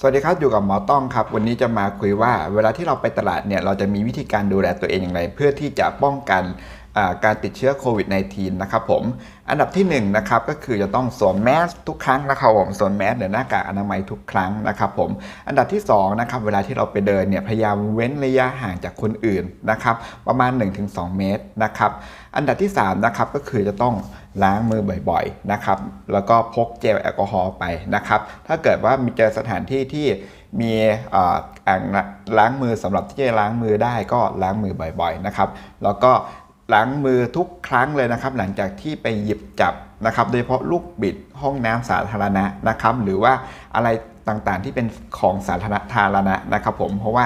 สวัสดีครับ อยู่กับหมอต้องครับ วันนี้จะมาคุยว่า เวลาที่เราไปตลาดเนี่ยเราจะมีวิธีการดูแลตัวเองอย่างไร เพื่อที่จะป้องกัน การติดเชื้อโควิด -19 นะครับผม อันดับที่1นงนะครับก็คือจะต้องสวมแมสทุกครั้งนะครับผมสวมแมสหรือหน้ากากอนามัยทุกครั้งนะครับผม อันดับที่2นะครับเวลาที่เราไปเดินเนี่ยพยายามเว้นระยะห่างจากคนอื่นนะครับประมาณ 1-2 เมตรนะครับ อันดับที่3นะครับก็คือจะต้องล้างมือบ่อยๆนะครับแล้วก็พกเจลแอลกอฮอล์ไปนะครับถ้าเกิดว่ามีเจอสถานที่ที่มีอ่ออ่างล้างมือสำหรับที่จะล้างมือได้ก็ล้างมือบ่อยๆนะครับ แล้วก็ ล้างมือทุกครั้งเลยนะครับ หลังจากที่ไปหยิบจับนะครับ โดยเฉพาะลูกบิดห้องน้ำสาธารณะนะครับ หรือว่าอะไรต่างๆที่เป็นของสาธารณะธารณะนะครับ ผมเพราะว่า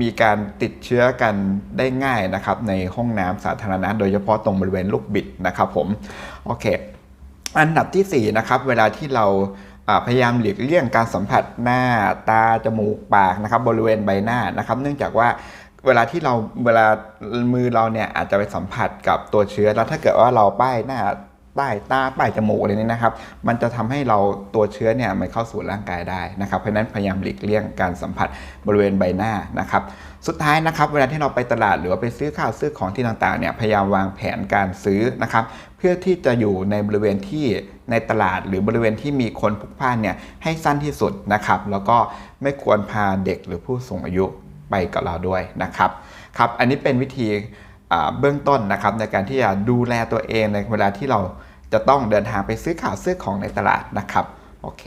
มีการติดเชื้อกันได้ง่ายนะครับ ในห้องน้ำสาธารณะ โดยเฉพาะตรงบริเวณลูกบิดนะครับ ผมโอเค อันดับทีสี่4นะครับเวลาที่เราพยายามหลีกเลี่ยงการสัมผัสหน้าตาจมูกปากนะครับ บริเวณใบหน้านะครับ เนื่องจากว่า เวลาที่เราเวลามือเราเนี่ยอาจจะไปสัมผัสกับตัวเชื้อแล้วถ้าเกิดว่าเราป้ายหน้าป้ายตาป้ายจมูกอะไรนี้นะครับ มันจะทำให้เราตัวเชื้อเนี่ยมันเข้าสู่ร่างกายได้นะครับ เพราะฉะนั้นพยายามหลีกเลี่ยงการสัมผัสบริเวณใบหน้านะครับ สุดท้ายนะครับ เวลาที่เราไปตลาดหรือว่าไปซื้อข้าวซื้อของที่ต่างๆเนี่ยพยายามวางแผนการซื้อนะครับ เพื่อที่จะอยู่ในบริเวณที่ในตลาดหรือบริเวณที่มีคนพลุกพล่านเนี่ยให้สั้นที่สุดนะครับ แล้วก็ไม่ควรพาเด็กหรือผู้สูงอายุ ไปกับเราด้วยนะครับครับ อันนี้เป็นวิธีเบื้องต้นนะครับในการที่จะดูแลตัวเองในเวลาที่เราจะต้องเดินทางไปซื้อข่าวซื้อของในตลาดนะครับโอเค